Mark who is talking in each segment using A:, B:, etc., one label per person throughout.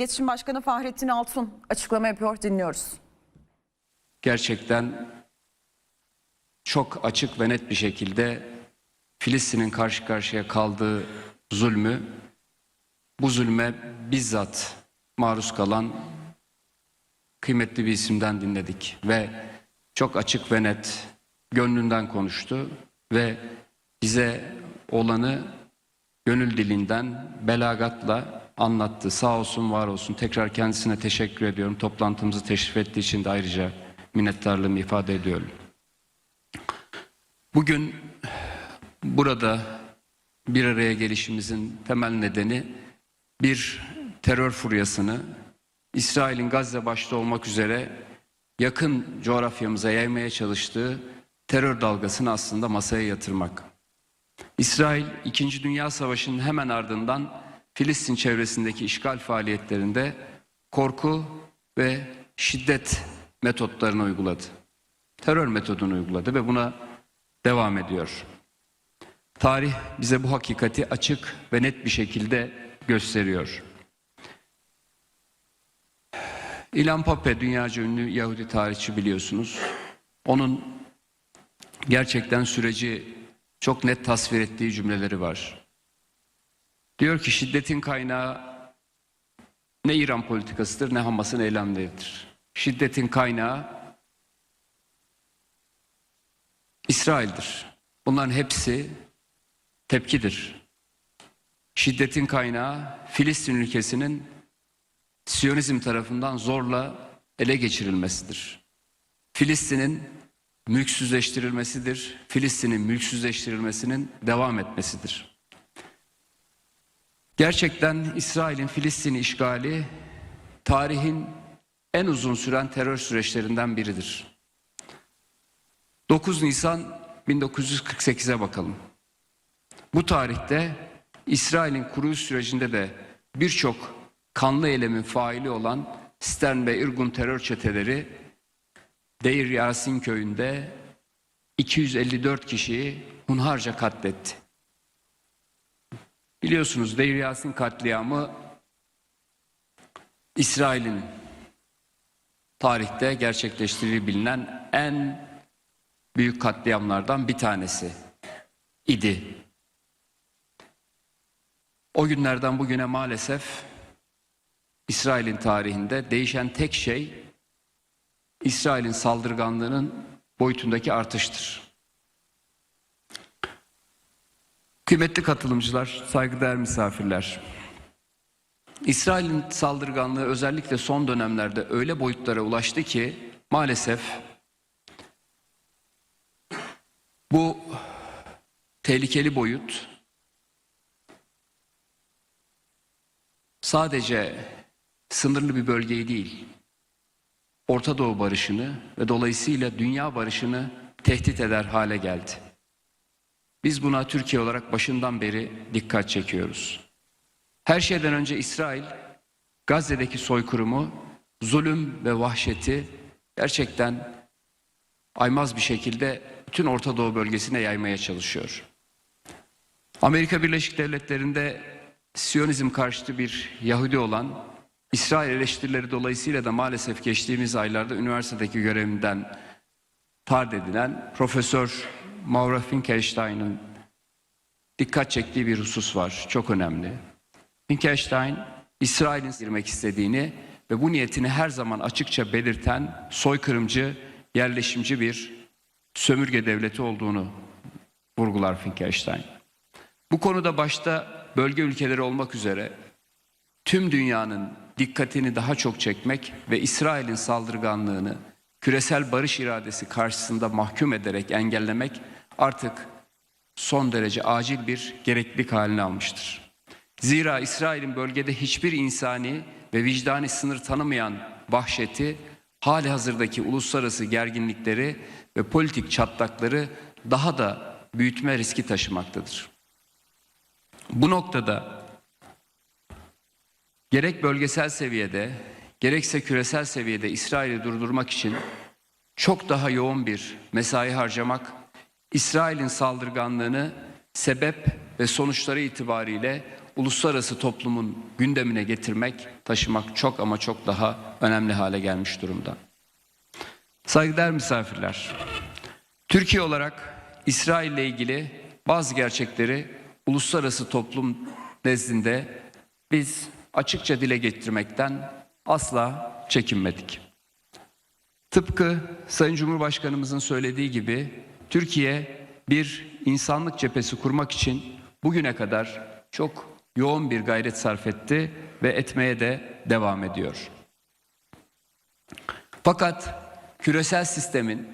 A: İletişim Başkanı Fahrettin Altun açıklama yapıyor dinliyoruz.
B: gerçekten çok açık ve net bir şekilde Filistin'in karşı karşıya kaldığı zulmü, bu zulme bizzat maruz kalan kıymetli bir isimden dinledik ve çok açık ve net gönlünden konuştu ve bize olanı gönül dilinden belagatla anlattı. Sağ olsun var olsun. Tekrar kendisine teşekkür ediyorum. Toplantımızı teşrif ettiği için de ayrıca minnettarlığımı ifade ediyorum. Bugün burada bir araya gelişimizin temel nedeni bir terör furyasını İsrail'in Gazze başta olmak üzere yakın coğrafyamıza yaymaya çalıştığı terör dalgasını aslında masaya yatırmak. İsrail 2. Dünya Savaşı'nın hemen ardından Filistin çevresindeki işgal faaliyetlerinde korku ve şiddet metotlarını uyguladı. Terör metodunu uyguladı ve buna devam ediyor. Tarih bize bu hakikati açık ve net bir şekilde gösteriyor. İlhan Pape dünyaca ünlü Yahudi tarihçi biliyorsunuz. Onun gerçekten süreci çok net tasvir ettiği cümleleri var. Diyor ki şiddetin kaynağı ne İran politikasıdır ne Hamas'ın eylemleridir. Şiddetin kaynağı İsrail'dir. Bunların hepsi tepkidir. Şiddetin kaynağı Filistin ülkesinin Siyonizm tarafından zorla ele geçirilmesidir. Filistin'in mülksüzleştirilmesidir. Filistin'in mülksüzleştirilmesinin devam etmesidir. Gerçekten İsrail'in Filistin'i işgali tarihin en uzun süren terör süreçlerinden biridir. 9 Nisan 1948'e bakalım. Bu tarihte İsrail'in kuruluş sürecinde de birçok kanlı eylemin faili olan Stern ve Irgun terör çeteleri Deir Yasin köyünde 254 kişiyi hunharca katletti. Biliyorsunuz Deir Yasin katliamı İsrail'in tarihte gerçekleştirdiği bilinen en büyük katliamlardan bir tanesi idi. O günlerden bugüne maalesef İsrail'in tarihinde değişen tek şey İsrail'in saldırganlığının boyutundaki artıştır. Kıymetli katılımcılar, saygıdeğer misafirler. İsrail'in saldırganlığı özellikle son dönemlerde öyle boyutlara ulaştı ki maalesef bu tehlikeli boyut sadece sınırlı bir bölgeyi değil, Orta Doğu barışını ve dolayısıyla dünya barışını tehdit eder hale geldi. Biz buna Türkiye olarak başından beri dikkat çekiyoruz. Her şeyden önce İsrail Gazze'deki soykırımı, zulüm ve vahşeti gerçekten aymaz bir şekilde bütün Orta Doğu bölgesine yaymaya çalışıyor. Amerika Birleşik Devletleri'nde Siyonizm karşıtı bir Yahudi olan İsrail eleştirileri dolayısıyla da maalesef geçtiğimiz aylarda üniversitedeki görevinden tard edilen Profesör Maura Finkelstein'ın dikkat çektiği bir husus var. Çok önemli. Finkelstein, İsrail'in girmek istediğini ve bu niyetini her zaman açıkça belirten soykırımcı, yerleşimci bir sömürge devleti olduğunu vurgular Finkelstein. Bu konuda başta bölge ülkeleri olmak üzere tüm dünyanın dikkatini daha çok çekmek ve İsrail'in saldırganlığını küresel barış iradesi karşısında mahkum ederek engellemek artık son derece acil bir gereklilik haline almıştır. Zira İsrail'in bölgede hiçbir insani ve vicdani sınır tanımayan vahşeti hali hazırdaki uluslararası gerginlikleri ve politik çatlakları daha da büyütme riski taşımaktadır. Bu noktada gerek bölgesel seviyede gerekse küresel seviyede İsrail'i durdurmak için çok daha yoğun bir mesai harcamak, İsrail'in saldırganlığını sebep ve sonuçları itibariyle uluslararası toplumun gündemine getirmek, taşımak çok ama çok daha önemli hale gelmiş durumda. Saygıdeğer misafirler, Türkiye olarak İsrail ile ilgili bazı gerçekleri uluslararası toplum nezdinde biz açıkça dile getirmekten asla çekinmedik. Tıpkı Sayın Cumhurbaşkanımızın söylediği gibi Türkiye bir insanlık cephesi kurmak için bugüne kadar çok yoğun bir gayret sarf etti ve etmeye de devam ediyor. Fakat küresel sistemin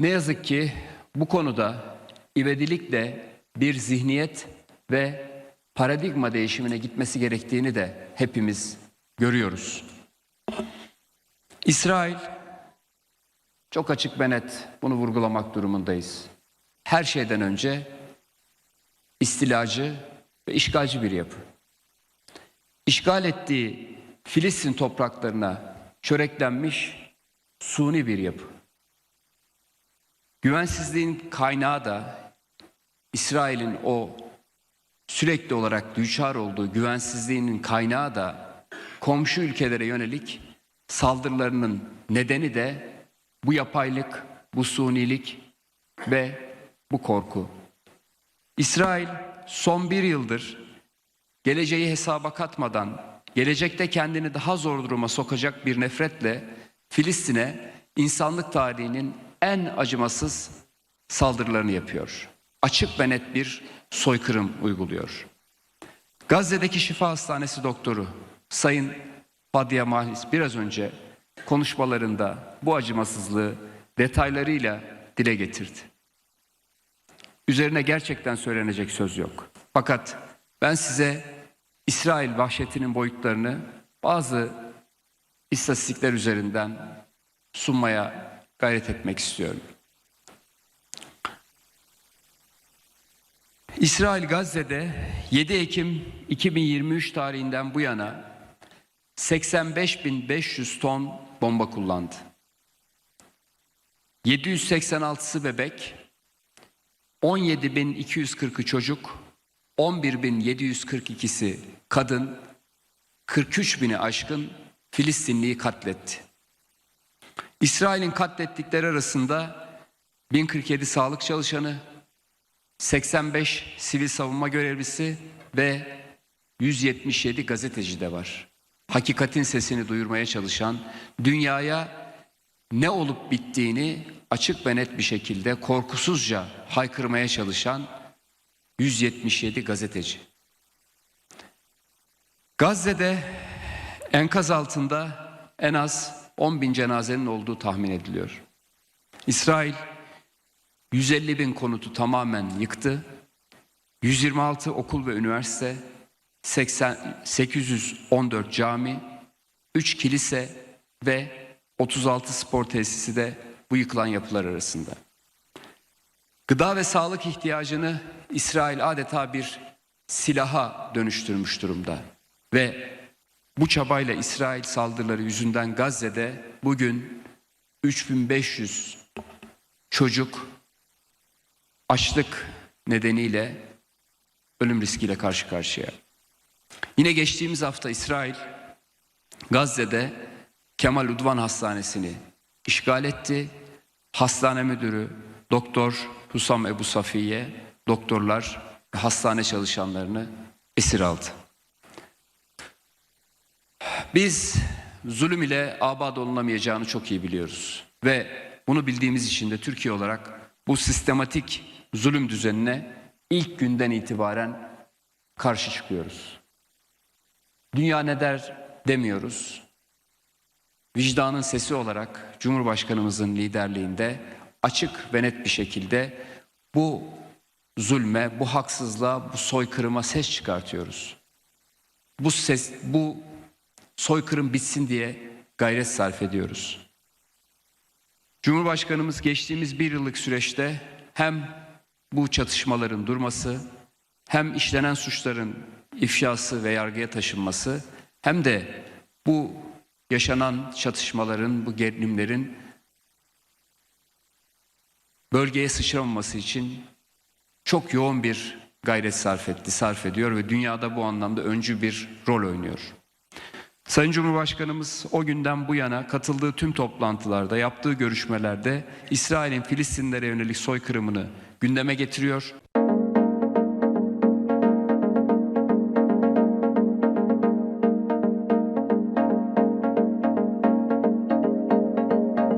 B: ne yazık ki bu konuda ivedilikle bir zihniyet ve paradigma değişimine gitmesi gerektiğini de hepimiz görüyoruz. İsrail çok açık ve net bunu vurgulamak durumundayız. Her şeyden önce istilacı ve işgalci bir yapı. İşgal ettiği Filistin topraklarına çöreklenmiş suni bir yapı. Güvensizliğin kaynağı da İsrail'in o sürekli olarak düçar olduğu güvensizliğinin kaynağı da komşu ülkelere yönelik saldırılarının nedeni de bu yapaylık, bu sunilik ve bu korku. İsrail son bir yıldır geleceği hesaba katmadan, gelecekte kendini daha zor duruma sokacak bir nefretle Filistin'e insanlık tarihinin en acımasız saldırılarını yapıyor. Açık ve net bir soykırım uyguluyor. Gazze'deki Şifa Hastanesi doktoru Sayın Fadia Mahlis biraz önce konuşmalarında bu acımasızlığı detaylarıyla dile getirdi. Üzerine gerçekten söylenecek söz yok. Fakat ben size İsrail vahşetinin boyutlarını bazı istatistikler üzerinden sunmaya gayret etmek istiyorum. İsrail Gazze'de 7 Ekim 2023 tarihinden bu yana 85.500 ton bomba kullandı. 786'sı bebek, 17.240'ı çocuk, 11.742'si kadın, 43.000'i aşkın Filistinliyi katletti. İsrail'in katlettikleri arasında 1047 sağlık çalışanı, 85 sivil savunma görevlisi ve 177 gazeteci de var. Hakikatin sesini duyurmaya çalışan, dünyaya ne olup bittiğini açık ve net bir şekilde korkusuzca haykırmaya çalışan 177 gazeteci. Gazze'de enkaz altında en az 10 bin cenazenin olduğu tahmin ediliyor. İsrail 150 bin konutu tamamen yıktı. 126 okul ve üniversite, 80, 814 cami, 3 kilise ve 36 spor tesisi de bu yıkılan yapılar arasında. Gıda ve sağlık ihtiyacını İsrail adeta bir silaha dönüştürmüş durumda. Ve bu çabayla İsrail saldırıları yüzünden Gazze'de bugün 3500 çocuk açlık nedeniyle ölüm riskiyle karşı karşıya. Yine geçtiğimiz hafta İsrail Gazze'de Kemal Udvan Hastanesi'ni işgal etti. Hastane müdürü Doktor Husam Ebu Safiye doktorlar ve hastane çalışanlarını esir aldı. Biz zulüm ile abad olunamayacağını çok iyi biliyoruz. Ve bunu bildiğimiz için de Türkiye olarak bu sistematik zulüm düzenine ilk günden itibaren karşı çıkıyoruz. Dünya ne der demiyoruz. Vicdanın sesi olarak Cumhurbaşkanımızın liderliğinde açık ve net bir şekilde bu zulme, bu haksızlığa, bu soykırıma ses çıkartıyoruz. Bu ses, bu soykırım bitsin diye gayret sarf ediyoruz. Cumhurbaşkanımız geçtiğimiz bir yıllık süreçte hem bu çatışmaların durması, hem işlenen suçların ifşası ve yargıya taşınması, hem de bu yaşanan çatışmaların, bu gerilimlerin bölgeye sıçramaması için çok yoğun bir gayret sarf etti, sarf ediyor ve dünyada bu anlamda öncü bir rol oynuyor. Sayın Cumhurbaşkanımız o günden bu yana katıldığı tüm toplantılarda, yaptığı görüşmelerde İsrail'in Filistinlere yönelik soykırımını gündeme getiriyor.